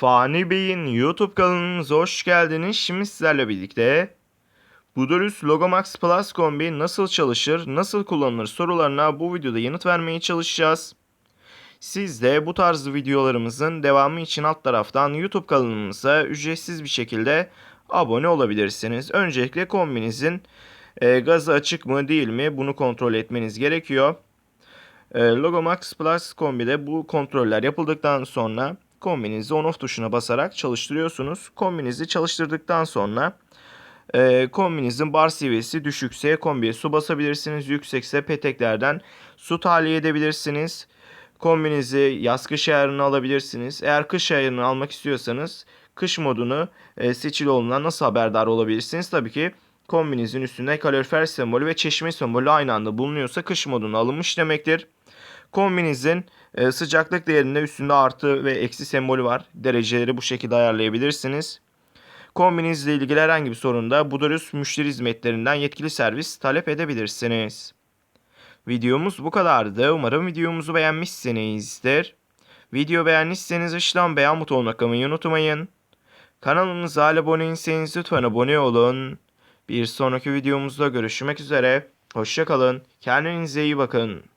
Fani Bey'in YouTube kanalınıza hoş geldiniz. Şimdi sizlerle birlikte Budolus Logomax Plus kombi nasıl çalışır, nasıl kullanılır sorularına bu videoda yanıt vermeye çalışacağız. Siz de bu tarz videolarımızın devamı için alt taraftan YouTube kanalımıza ücretsiz bir şekilde abone olabilirsiniz. Öncelikle kombinizin e, gazı açık mı değil mi bunu kontrol etmeniz gerekiyor. E, Logomax Plus kombide bu kontroller yapıldıktan sonra kombinizi on off tuşuna basarak çalıştırıyorsunuz. Kombinizi çalıştırdıktan sonra e, kombinizin bar seviyesi düşükse kombiye su basabilirsiniz. Yüksekse peteklerden su tahliye edebilirsiniz. Kombinizi yaz kış ayarını alabilirsiniz. Eğer kış ayarını almak istiyorsanız kış modunu e, seçili olduğundan nasıl haberdar olabilirsiniz? Tabii ki kombinizin üstünde kalorifer sembolü ve çeşme sembolü aynı anda bulunuyorsa kış moduna alınmış demektir. Kombinizin e, sıcaklık değerinde üstünde artı ve eksi sembolü var. Dereceleri bu şekilde ayarlayabilirsiniz. Kombinizle ilgili herhangi bir sorunda Budorus müşteri hizmetlerinden yetkili servis talep edebilirsiniz. Videomuz bu kadardı. Umarım videomuzu beğenmişsinizdir. Video beğenmişseniz aşağıdan beğen butonuna kalmayı unutmayın. Kanalımıza abone değilseniz lütfen abone olun. Bir sonraki videomuzda görüşmek üzere. Hoşçakalın. Kendinize iyi bakın.